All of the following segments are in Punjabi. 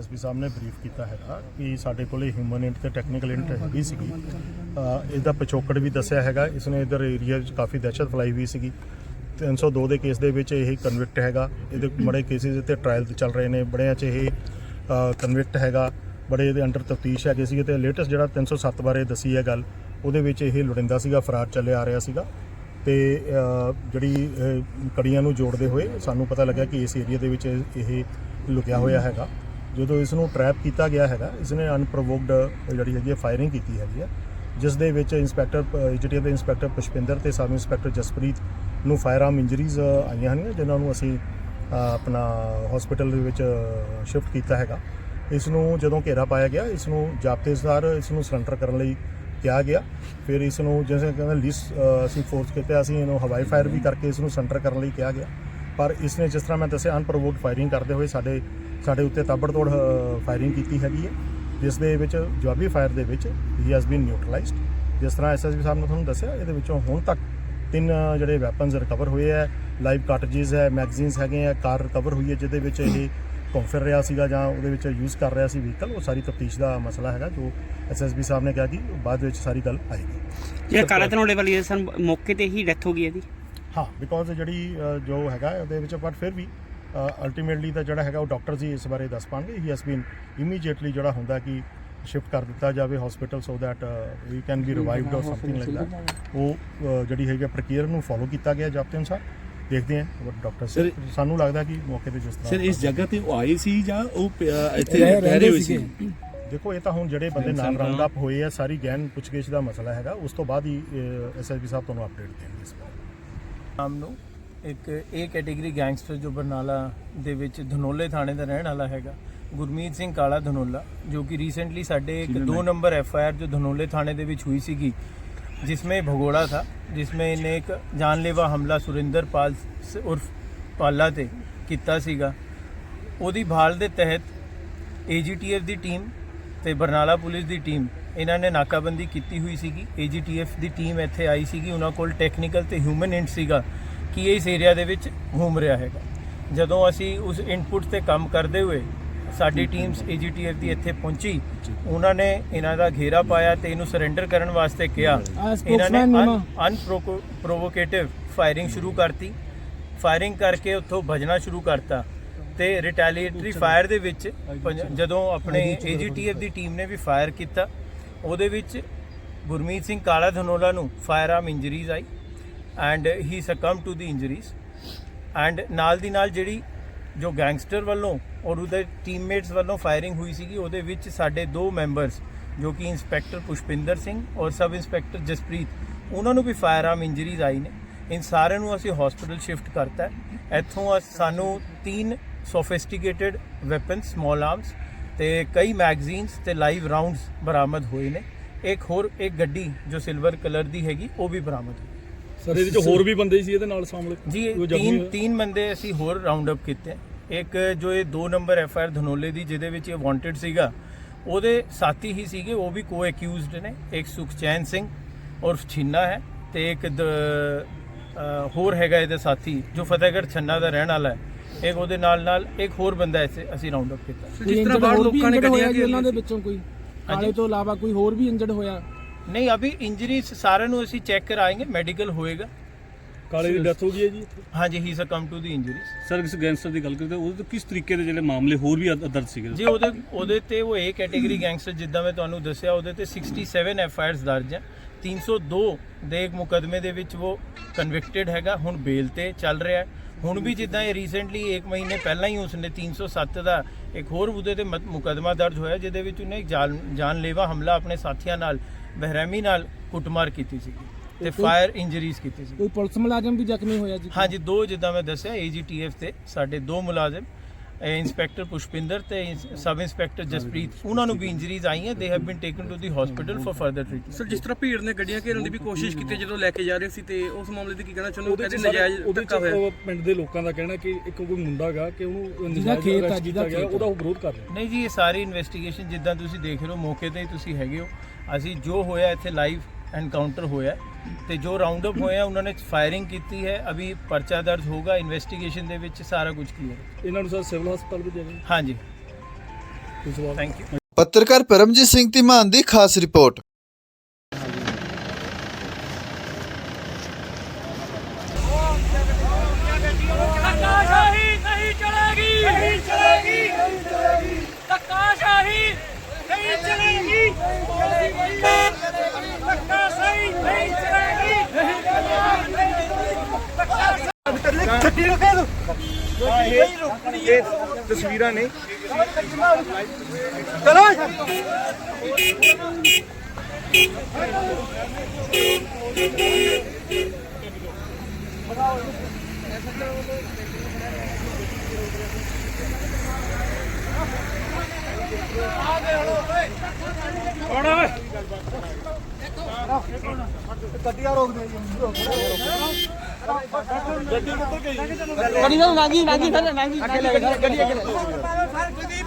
ਐਸਐਸਪੀ ਸਾਹਿਬ ਨੇ ਬਰੀਫ ਕੀਤਾ ਹੈਗਾ ਕਿ ਸਾਡੇ ਕੋਲੇ ਹਿਊਮਨ ਇੰਟ ਤੇ ਟੈਕਨੀਕਲ ਇੰਟ ਹੈਗੀ ਸੀਗੀ। ਅ, ਇਹਦਾ ਪਿਛੋਕੜ ਵੀ ਦੱਸਿਆ ਹੈਗਾ। ਇਸਨੇ ਇਧਰ ਏਰੀਆ ਵਿੱਚ ਕਾਫੀ ਦਹਿਸ਼ਤ ਫੈਲਾਈ ਹੋਈ ਸੀਗੀ। 302 ਦੇ ਕੇਸ ਦੇ ਵਿੱਚ ਇਹ ਕਨਵਿਕਟ ਹੈਗਾ। ਇਹਦੇ ਬੜੇ ਕੇਸਿਸ ਤੇ ਟ੍ਰਾਇਲ ਚੱਲ ਰਹੇ ਨੇ। ਬੜਿਆਂ 'ਚ ਇਹ ਕਨਵਿਕਟ ਹੈਗਾ। ਬੜੇ ਇਹਦੇ ਅੰਡਰ ਤਫਤੀਸ਼ ਹੈਗੇ ਸੀਗੇ ਤੇ ਲੇਟੈਸਟ ਜਿਹੜਾ 307 ਬਾਰੇ ਦੱਸੀ ਹੈ ਗੱਲ ਉਹਦੇ ਵਿੱਚ ਇਹ ਲੁੜਿੰਦਾ ਸੀਗਾ ਫਰਾਰ ਚੱਲਿਆ ਆ ਰਿਹਾ ਸੀਗਾ। ਤੇ ਜਿਹੜੀ ਕੜੀਆਂ ਨੂੰ ਜੋੜਦੇ ਹੋਏ ਸਾਨੂੰ ਪਤਾ ਲੱਗਾ ਕਿ ਇਸ ਏਰੀਆ ਦੇ ਵਿੱਚ ਇਹ ਲੁਕਿਆ ਹੋਇਆ ਹੈਗਾ। ਜਦੋਂ ਇਸ ਨੂੰ ਟਰੈਪ ਕੀਤਾ ਗਿਆ ਹੈਗਾ ਇਸ ਨੇ ਅਨਪ੍ਰੋਵੋਕਡ ਜਿਹੜੀ ਹੈਗੀ ਫਾਇਰਿੰਗ ਕੀਤੀ ਹੈਗੀ ਹੈ ਜਿਸ ਦੇ ਵਿੱਚ ਇੰਸਪੈਕਟਰ ਏਜੀਟੀ ਦੇ ਇੰਸਪੈਕਟਰ ਪੁਸ਼ਪਿੰਦਰ ਤੇ ਸਬ ਇੰਸਪੈਕਟਰ ਜਸਪ੍ਰੀਤ ਨੂੰ ਫਾਇਰ ਆਰਮ ਇੰਜਰੀਜ਼ ਆਈਆਂ ਹਨ ਜਿਨ੍ਹਾਂ ਨੂੰ ਅਸੀਂ ਆਪਣਾ ਹਸਪੀਟਲ ਦੇ ਵਿੱਚ ਸ਼ਿਫਟ ਕੀਤਾ ਹੈਗਾ। ਇਸ ਨੂੰ ਜਦੋਂ ਘੇਰਾ ਪਾਇਆ ਗਿਆ ਇਸ ਨੂੰ ਜਾਬਤੇਦਾਰ ਇਸ ਨੂੰ ਸਰੈਂਡਰ ਕਰਨ ਲਈ ਕਿਹਾ ਗਿਆ। ਫਿਰ ਇਸ ਨੂੰ ਜਿਵੇਂ ਕਹਿੰਦੇ ਲਿਸ ਅਸੀਂ ਫੋਰਸ ਕੀਤਾ, ਅਸੀਂ ਇਹਨੂੰ ਹਵਾਈ ਫਾਇਰ ਵੀ ਕਰਕੇ ਇਸ ਨੂੰ ਸਰੈਂਡਰ ਕਰਨ ਲਈ ਕਿਹਾ ਗਿਆ। ਪਰ ਇਸ ਨੇ ਜਿਸ ਤਰ੍ਹਾਂ ਮੈਂ ਦੱਸਿਆ ਅਨਪ੍ਰੋਵੋਕਡ ਫਾਇਰਿੰਗ ਕਰਦੇ ਹੋਏ ਸਾਡੇ ਸਾਡੇ ਉੱਤੇ ਤਾਬੜਤੋੜ ਫਾਇਰਿੰਗ ਕੀਤੀ ਹੈਗੀ ਹੈ ਜਿਸ ਦੇ ਵਿੱਚ ਜਵਾਬੀ ਫਾਇਰ ਦੇ ਵਿੱਚ ਹੀ ਹੈਜ਼ ਬੀਨ ਨਿਊਟਰਲਾਈਜ਼ਡ ਜਿਸ ਤਰ੍ਹਾਂ ਐਸਐਸਬੀ ਸਾਹਿਬ ਨੇ ਤੁਹਾਨੂੰ ਦੱਸਿਆ ਇਹਦੇ ਵਿੱਚੋਂ ਹੁਣ ਤੱਕ ਤਿੰਨ ਜਿਹੜੇ ਵੈਪਨਸ ਰਿਕਵਰ ਹੋਏ ਹੈ ਲਾਈਵ ਕਾਰਟ੍ਰਿਜਸ ਹੈ ਮੈਗਜ਼ੀਨਸ ਹੈਗੇ ਆ ਕਾਰ ਰਿਕਵਰ ਹੋਈ ਹੈ ਜਿਹਦੇ ਵਿੱਚ ਇਹ ਘੁੰਮ ਫਿਰ ਰਿਹਾ ਸੀਗਾ ਜਾਂ ਉਹਦੇ ਵਿੱਚ ਯੂਜ਼ ਕਰ ਰਿਹਾ ਸੀ ਵਹੀਕਲ ਉਹ ਸਾਰੀ ਤਫਤੀਸ਼ ਦਾ ਮਸਲਾ ਹੈਗਾ ਜੋ ਐਸਐਸਬੀ ਸਾਹਿਬ ਨੇ ਕਿਹਾ ਕਿ ਬਾਅਦ ਵਿੱਚ ਸਾਰੀ ਗੱਲ ਆਏਗੀ। ਇਹ ਕਾਲਾ ਧਨੋਲੇ ਵਾਲੀ ਹੈ ਸਰ ਮੌਕੇ ਤੇ ਹੀ ਡੈਥ ਹੋ ਗਈ ਇਹਦੀ? ਹਾਂ ਬਿਕੋਜ਼ ਜਿਹੜੀ ਜੋ ਹੈਗਾ ਉਹਦੇ ਵਿੱਚ ਬਟ ਫਿਰ ਵੀ ਅਲਟੀਮੇਟਲੀ ਤਾਂ ਜਿਹੜਾ ਹੈਗਾ ਉਹ ਡਾਕਟਰਸ ਹੀ ਇਸ ਬਾਰੇ ਦੱਸ ਪਾਣਗੇ। ਹੀ ਹੈਸ ਬੀਨ ਇਮੀਡੀਏਟਲੀ ਜਿਹੜਾ ਹੁੰਦਾ ਕਿ ਸ਼ਿਫਟ ਕਰ ਦਿੱਤਾ ਜਾਵੇ hospital so that we can be revived or something like that ਉਹ ਜਿਹੜੀ ਹੈਗੀ ਪ੍ਰਕਿਰਿਆ ਨੂੰ ਫੋਲੋ ਕੀਤਾ ਗਿਆ ਜਾਬਤੇ ਅਨੁਸਾਰ। ਦੇਖਦੇ ਹਾਂ ਡਾਕਟਰ Sir, ਸਾਨੂੰ ਲੱਗਦਾ ਕਿ ਮੌਕੇ ਤੇ ਜਿਸ ਤਰ੍ਹਾਂ ਸਰ ਇਸ ਜਗ੍ਹਾ ਤੇ ਉਹ ਆਏ ਸੀ ਜਾਂ ਉਹ ਇੱਥੇ ਰਹਿ- ਰਹਿ ਸੀ? ਦੇਖੋ ਇਹ ਤਾਂ ਹੁਣ ਜਿਹੜੇ ਬੰਦੇ ਨਾਲ ਰਾਉਂਡ ਅਪ ਹੋਏ ਆ ਸਾਰੀ ਗੈਨ ਪੁੱਛਗਿੱਛ ਦਾ ਮਸਲਾ ਹੈਗਾ। ਉਸ ਤੋਂ ਬਾਅਦ ਹੀ ਐਸਐਸਪੀ ਸਾਹਿਬ ਤੁਹਾਨੂੰ ਅਪਡੇਟ ਦੇਣਗੇ ਇਸ ਬਾਰੇ। ਨਾਮ ਨੂੰ ਇੱਕ ਏ ਕੈਟਾਗਰੀ ਗੈਂਗਸਟਰ ਜੋ ਬਰਨਾਲਾ ਦੇ ਵਿੱਚ ਧਨੋਲੇ ਥਾਣੇ ਦਾ ਰਹਿਣ ਵਾਲਾ ਹੈਗਾ ਗੁਰਮੀਤ ਸਿੰਘ ਕਾਲਾ ਧਨੋਲਾ ਜੋ ਕਿ ਰੀਸੈਂਟਲੀ ਸਾਡੇ ਇੱਕ 2 ਨੰਬਰ ਐਫ ਆਈ ਆਰ ਜੋ ਧਨੋਲੇ ਥਾਣੇ ਦੇ ਵਿੱਚ ਹੋਈ ਸੀਗੀ जिसमें भगोड़ा था जिसमें ਇਹਨੇ ਇੱਕ ਜਾਨਲੇਵਾ ਹਮਲਾ ਸੁਰਿੰਦਰ ਪਾਲ ਸ- ਉਰਫ ਪਾਲਾ ਤੇ ਕੀਤਾ ਸੀਗਾ ਉਹਦੀ ਭਾਲ ਦੇ ਤਹਿਤ ਏਜੀਟੀਐਫ ਦੀ ਟੀਮ ਤੇ ਬਰਨਾਲਾ ਪੁਲਿਸ ਦੀ ਟੀਮ ਇਹਨਾਂ ਨੇ ਨਾਕਾਬੰਦੀ ਕੀਤੀ ਹੋਈ ਸੀਗੀ ਏਜੀਟੀਐਫ ਦੀ ਟੀਮ ਇੱਥੇ ਆਈ ਸੀਗੀ ਉਹਨਾਂ ਕੋਲ ਟੈਕਨੀਕਲ ਤੇ ਹਿਊਮਨ ਇੰਟ ਸੀਗਾ ਕਿ ਇਸ ਏਰੀਆ ਦੇ ਵਿੱਚ ਘੁੰਮ ਰਿਹਾ ਹੈਗਾ। ਜਦੋਂ ਅਸੀਂ ਉਸ ਇਨਪੁਟ ਤੇ ਕੰਮ ਕਰਦੇ ਹੋਏ ਸਾਡੀ ਟੀਮਸ ਏਜੀਟੀਐਫ ਦੀ ਇੱਥੇ ਪਹੁੰਚੀ ਉਹਨਾਂ ਨੇ ਇਹਨਾਂ ਦਾ ਘੇਰਾ ਪਾਇਆ ਤੇ ਇਹਨੂੰ ਸਰੈਂਡਰ ਕਰਨ ਵਾਸਤੇ ਕਿਹਾ। ਇਹਨਾਂ ਨੇ ਅਨਪ੍ਰੋਵੋਕੇਟਿਵ ਫਾਇਰਿੰਗ ਸ਼ੁਰੂ ਕਰਤੀ। ਫਾਇਰਿੰਗ ਕਰਕੇ ਉੱਥੋਂ ਭਜਣਾ ਸ਼ੁਰੂ ਕਰਤਾ ਤੇ ਰਿਟੈਲੀਏਟਰੀ ਫਾਇਰ ਦੇ ਵਿੱਚ ਪੰਜ- ਜਦੋਂ ਆਪਣੇ ਏਜੀਟੀਐਫ ਦੀ ਟੀਮ ਨੇ ਵੀ ਫਾਇਰ ਕੀਤਾ ਉਹਦੇ ਵਿੱਚ ਗੁਰਮੀਤ ਸਿੰਘ ਕਾਲਾ ਧਨੋਲਾ ਨੂੰ firearm injuries I. And he succumb to the injuries and ਨਾਲ ਦੀ ਨਾਲ ਜਿਹੜੀ ਜੋ ਗੈਂਗਸਟਰ ਵੱਲੋਂ ਔਰ ਉਹਦੇ ਟੀਮਮੇਟਸ ਵੱਲੋਂ ਫਾਇਰਿੰਗ ਹੋਈ ਸੀਗੀ, ਉਹਦੇ ਵਿੱਚ ਸਾਡੇ ਦੋ ਮੈਂਬਰਸ ਜੋ ਕਿ ਇੰਸਪੈਕਟਰ ਪੁਸ਼ਪਿੰਦਰ ਸਿੰਘ ਔਰ ਸਬ ਇੰਸਪੈਕਟਰ ਜਸਪ੍ਰੀਤ, ਉਹਨਾਂ ਨੂੰ ਵੀ ਫਾਇਰ ਆਰਮ ਇੰਜਰੀਜ਼ ਆਈ ਨੇ। ਇਨ ਸਾਰਿਆਂ ਨੂੰ ਅਸੀਂ ਹਸਪੀਟਲ ਸ਼ਿਫਟ ਕਰਤਾ ਇੱਥੋਂ ਅਸ- ਸਾਨੂੰ ਤਿੰਨ ਸੋਫਿਸਟੀਕੇਟਿਡ ਵੈਪਨਸ ਸਮਾਲ ਆਰਮਸ ਤੇ ਕਈ ਮੈਗਜ਼ੀਨਸ ਤੇ ਲਾਈਵ ਰਾਉਂਡਸ ਬਰਾਮਦ ਹੋਏ ਨੇ। ਇੱਕ ਹੋਰ, ਇੱਕ ਗੱਡੀ ਜੋ ਸਿਲਵਰ ਕਲਰ ਦੀ ਹੈਗੀ, ਉਹ ਵੀ ਬਰਾਮਦ ਹੋਈ। ਸਰ ਇਹਦੇ ਵਿੱਚ ਹੋਰ ਵੀ ਬੰਦੇ ਸੀ ਇਹਦੇ ਨਾਲ ਸ਼ਾਮਲ? ਜੀ ਤਿੰਨ? ਤਿੰਨ ਬੰਦੇ ਅਸੀਂ ਹੋਰ ਰਾਉਂਡ ਅਪ ਕੀਤੇ। ਇੱਕ ਜੋ ਇਹ 2 ਨੰਬਰ ਐਫ ਆਰ ਧਨੋਲੇ ਦੀ ਜਿਹਦੇ ਵਿੱਚ ਇਹ ਵਾਂਟਡ ਸੀਗਾ ਉਹਦੇ ਸਾਥੀ ਹੀ ਸੀਗੇ ਉਹ ਵੀ ਕੋ ਅਕਿਊਜ਼ਡ ਨੇ। ਇੱਕ ਸੁਖਚੈਨ ਸਿੰਘ ਔਰ ਛਿੰਨਾ ਹੈ ਤੇ ਇੱਕ ਹੋਰ ਹੈਗਾ ਇਹਦੇ ਸਾਥੀ ਜੋ ਫਤਿਹਗੜ੍ਹ ਛੰਨਾ ਦਾ ਰਹਿਣ ਵਾਲਾ ਹੈ। ਇੱਕ ਉਹਦੇ ਨਾਲ ਨਾਲ ਇੱਕ ਹੋਰ ਬੰਦਾ ਇੱਥੇ ਅਸੀਂ ਰਾਉਂਡ ਅਪ ਕੀਤਾ। ਜਿਸ ਤਰ੍ਹਾਂ ਬਾਹਰ ਲੋਕਾਂ ਨੇ ਗੱਡੀਆਂ ਘੇਰ ਉਹਨਾਂ ਦੇ ਵਿੱਚੋਂ? ਕੋਈ। ਕਾਲੇ ਤੋਂ ਇਲਾਵਾ ਕੋਈ ਹੋਰ ਵੀ ਇੰਜਰਡ ਹੋਇਆ? ਨਹੀਂ ਅਭੀ ਇੰਜਰੀ ਸਾਰਿਆਂ ਨੂੰ ਅਸੀਂ ਚੈੱਕ ਕਰਾਏਂਗੇ ਮੈਡੀਕਲ ਹੋਏਗਾ। ਕਾਲੇ ਦੀ ਡੈਥ ਹੋ ਗਈ ਹੈ ਜੀ ਹਾਂਜੀ he succumb to the injuries sir ਇਸ ਗੈਂਗਸਟਰ ਦੀ ਗੱਲ ਕਰਦੇ ਉਹਦੇ ਤੋਂ ਕਿਸ ਤਰੀਕੇ ਦੇ ਜਿਹੜੇ ਮਾਮਲੇ ਹੋਰ ਵੀ ਅਦ- ਦਰਜ ਸੀਗੇ? ਜੀ ਉਹਦੇ ਉਹਦੇ ਤੇ ਉਹ ਏ ਕੈਟਾਗਰੀ ਗੈਂਗਸਟਰ ਜਿੱਦਾਂ ਮੈਂ ਤੁਹਾਨੂੰ ਦੱਸਿਆ ਉਹਦੇ ਤੇ 67 ਐਫ ਆਈ ਆਰਸ ਦਰਜ ਹੈ। 302 ਦੇ ਇੱਕ ਮੁਕਦਮੇ ਦੇ ਵਿੱਚ ਉਹ ਕਨਵਿਕਟਡ ਹੈਗਾ ਹੁਣ ਬੇਲ ਤੇ ਚੱਲ ਰਿਹਾ ਹੈ। ਹੁਣ ਵੀ ਜਿੱਦਾਂ ਇਹ ਰੀਸੈਂਟਲੀ 1 ਮਹੀਨੇ ਪਹਿਲਾਂ ਹੀ ਉਸਨੇ 307 ਦਾ ਇੱਕ ਹੋਰ ਉਹਦੇ ਤੇ ਮੁਕਦਮਾ ਦਰਜ ਹੋਇਆ ਜਿਹਦੇ ਵਿੱਚ ਉਹਨੇ ਜਾਨ ਜਾਨਲੇਵਾ ਹਮਲਾ ਆਪਣੇ ਸਾਥੀਆਂ ਨਾਲ ਬਹਿਰਮੀ ਨਾਲ ਕੁੱਟਮਾਰ ਕੀਤੀ ਸੀ ਤੇ ਫਾਇਰ ਇੰਜਰੀਜ਼ ਕੀਤੀ ਸੀ। ਕੋਈ ਪੁਲਿਸ ਮੁਲਾਜ਼ਮ ਵੀ ਜ਼ਖਮੀ ਹੋਇਆ ਜੀ? ਹਾਂਜੀ ਦੋ ਜਿੱਦਾਂ ਮੈਂ ਦੱਸਿਆ ਏਜੀਟੀਐਫ ਤੇ ਸਾਡੇ ਦੋ ਮੁਲਾਜ਼ਮ ਇੰਸਪੈਕਟਰ ਪੁਸ਼ਪਿੰਦਰ ਤੇ ਸਬ ਇੰਸਪੈਕਟਰ ਜਸਪ੍ਰੀਤ ਉਹਨਾਂ ਨੂੰ ਵੀ ਇੰਜਰੀਜ਼ ਆਈਆਂ they have been taken to the hospital for further treatment sir ਜਿਸ ਤਰ੍ਹਾਂ ਭੀੜ ਨੇ ਗੱਡੀਆਂ ਘੇਰਨ ਦੀ ਵੀ ਕੋਸ਼ਿਸ਼ ਕੀਤੀ ਜਦੋਂ ਲੈ ਕੇ ਜਾ ਰਹੇ ਸੀ ਤੇ ਉਸ ਮਾਮਲੇ ਦੀ ਕੀ ਕਹਿਣਾ ਚਾਹੁੰਦੇ ਹੋ? ਕਹਿੰਦੇ ਨਜਾਇਜ਼ ਉਹਦੇ ਚ ਪਿੰਡ ਦੇ ਲੋਕਾਂ ਦਾ ਕਹਿਣਾ ਕਿ ਇੱਕ ਕੋਈ ਮੁੰਡਾ ਗਾ ਕਿ ਉਹਨੂੰ ਨਜਾਇਜ਼ ਖੇਤ ਆ, ਜਿਹਦਾ। ਉਹਦਾ ਉਹ ਵਿਰੋਧ ਕਰ ਰਹੇ। ਨਹੀਂ ਜੀ ਇਹ ਸਾਰੀ ਇਨਵੈਸਟੀਗੇਸ਼ਨ ਜਿੱਦਾਂ ਤੁਸੀਂ ਦੇਖ ਰਹੇ ਹੋ ਮੌਕੇ ਤੇ ਹੀ ਤੁਸੀਂ ਹੈਗੇ ਹੋ। ਅਸੀਂ ਜੋ ਹੋਇਆ ਇੱਥੇ ਲਾਈਵ ਐਨਕਾਊਂਟਰ ਹੋਇਆ ਤੇ ਜੋ ਰਾਉਂਡ ਅਪ ਹੋਇਆ ਉਹਨਾਂ ਨੇ ਫਾਇਰਿੰਗ ਕੀਤੀ ਹੈ। ਅਭੀ ਪਰਚਾ ਦਰਜ ਹੋਗਾ ਇਨਵੈਸਟੀਗੇਸ਼ਨ ਦੇ ਵਿੱਚ ਸਾਰਾ ਕੁਝ ਕਲੀਅਰ ਇਹਨਾਂ ਨੂੰ ਸਰ ਸਿਵਲ ਹਸਪਤਾਲ ਵੀ ਜਾਣਾ ਹਾਂਜੀ। ਥੈਂਕ ਯੂ ਪੱਤਰਕਾਰ ਪਰਮਜੀਤ ਸਿੰਘ ਧੀਮਾਨ ਦੀ ਖਾਸ ਰਿਪੋਰਟ। ਗੱਡੀ ਰੁਕੇ ਤੂੰ ਇਹ ਤਸਵੀਰਾਂ ਨੇ। ਚਲੋ। ਕੌਣ ਓਏ? ਗੱਡੀਆਂ ਰੋਕ ਦੇ ਰੋਕ ਗੱਡੀ ਕਿੱਧਰ ਗਈ ਗੱਡੀ ਨਾਲ ਨਾਗੀ ਨਾਗੀ ਫਿਰ ਨਾਗੀ ਗੱਡੀ ਅੱਗੇ ਸਰ ਕੁਲਦੀਪ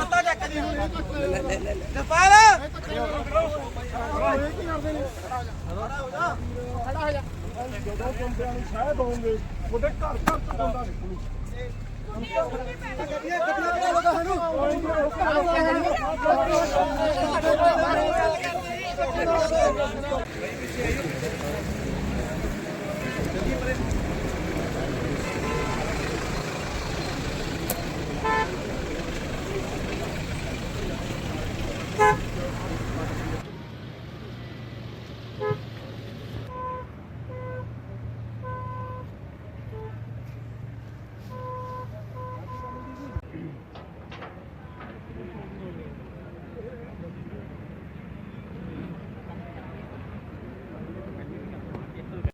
ਪਤਾ ਚੱਕ ਦੀ ਜਪਾਲ ਖੜਾ ਹੋ ਜਾ। ਜਦੋਂ ਬੰਦਿਆਂ ਨੂੰ ਸ਼ਾਇਦ ਹੋਣਗੇ ਉਹਦੇ ਘਰ ਘਰ ਤੋਂ ਬੰਦਾ ਨਿਕਲੂ ਗੱਡੀਆਂ ਗੱਡੀਆਂ ਕਿਹੜਾ ਲਗਾ ਸਾਨੂੰ